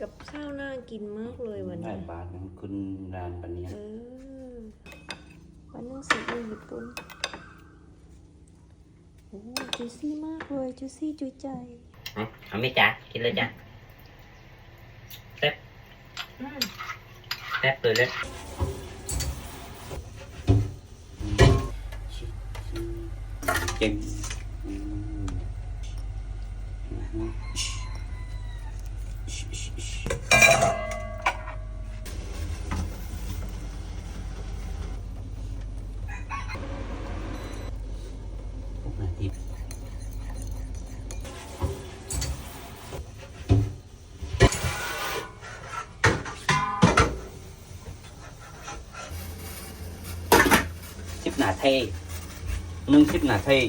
กับข้าวน่ากินมากเลยวันได้นี้บาทมันขึ้นร้านปันนี้เออวันนึงซีอิ๊วญี่ปุ่นโอ้จุซี่มากเลยจุซี่จุใจ เอาเอาไหม่จ้ากินเลยจ้าแซ่บแซ่บเลยเลยเก่งอืมอืมหกนาทีสิ บนาทีนึ่งสิบนาที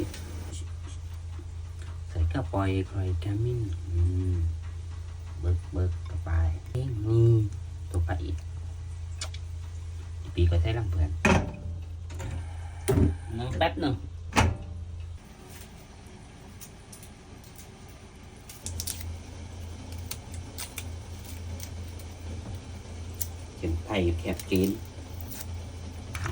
ใส่กระปล่อยคอยกามินเบิกเบิกกระปายเอ้ยนี่ตัวไปอีกปีก็ใช้ลำเพื่อนนั่งแป๊บหนึ่งเป็นไผ่แคบจีนเอา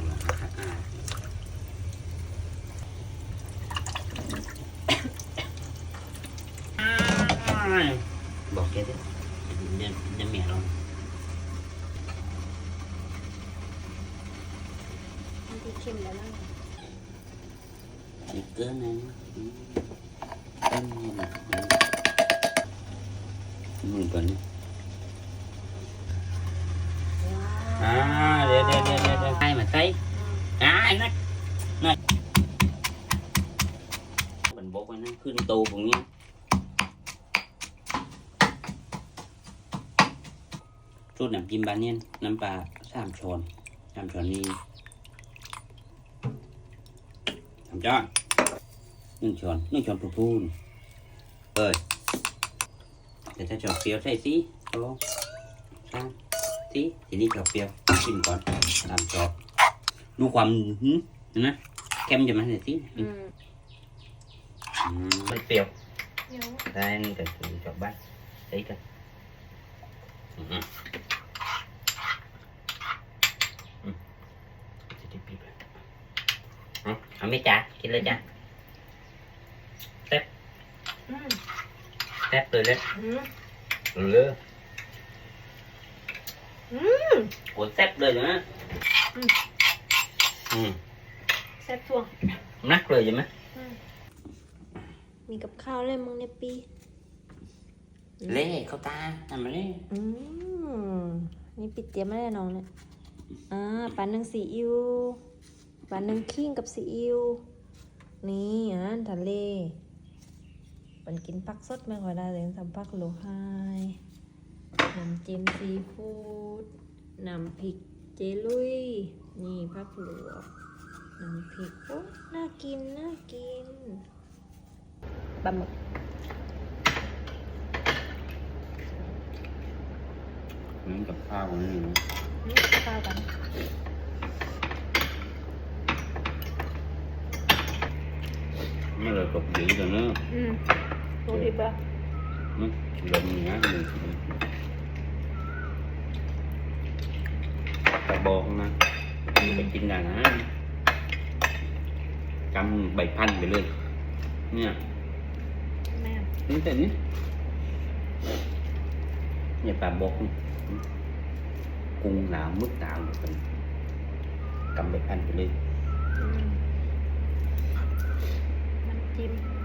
ละนะครับอ่าบอกแกดิเดี๋ยวเดี๋ยวเมียเรามันที่เค็มแล้วนะ ส่อ่าไอ้นักนักบันบกไว้นะขึ้นโตตรงนี้สูตรน้ำจิ้มบานเนียนน้ำปลาสามช้อนสามช้อนนี่สามช้อนหนึ่งช้อนหนึ่งช้อนพูนๆเอ้ยแต่ถ้าชอบเปรี้ยวใส่สิสองสามสี่ทีนี้ชอบเปรี้ยวชิมก่อนตามชอบดูความหืมเห็นะเค็มจะมาหน่อยสิอืมอืมมันเปรี้ยวเดี๋ยวได้นี่ก็คือจบบ้านใส่กันอืมอืมอืมจะได้ปีบเลย เอาเอาไหม่จ้ากินเลยจ้าแซ่บอืมแซ่บเลยเลยอืมเลยอืมโอ้แซ่บเลยนะอืมอืมแซ่บทั่วนักเลยใช่ไหมอืมมีกับข้าวเลยมึงในปีเล่เข้าตาทำมาเล่อืมนี่ปิดเตรียมไม่ได้น้องเนี่ยอ่าปลาหนึ่งซีอิ๊ว ปลาหนึ่งขิงกับซีอิ๊วนี่อาหารทะเลมันกินผักสดไม่ค่อยได้เลยทำผักโลไฮน้ำจิ้มซีฟู้ดน้ำพริกเจลุย นี่ผักหลวกน้ำพริกโอ้น่ากิน น่ากินปลาหมึกนี่กับข้าวนี่นะนี่ข้าวกัน ไม่เลยตกดีเลยเนอะอืมโรดีปะอืมลมอย่างนี้หนึ่งกระบอกนะมันไปกินได้นะกำใบพันไปเลย เนี่ยแม่นี่แต่นี้เนี่ยปลาบอกนี่กุ้งหนาวมึกตาวเป็นกำใบพันไปเลยอืม 对。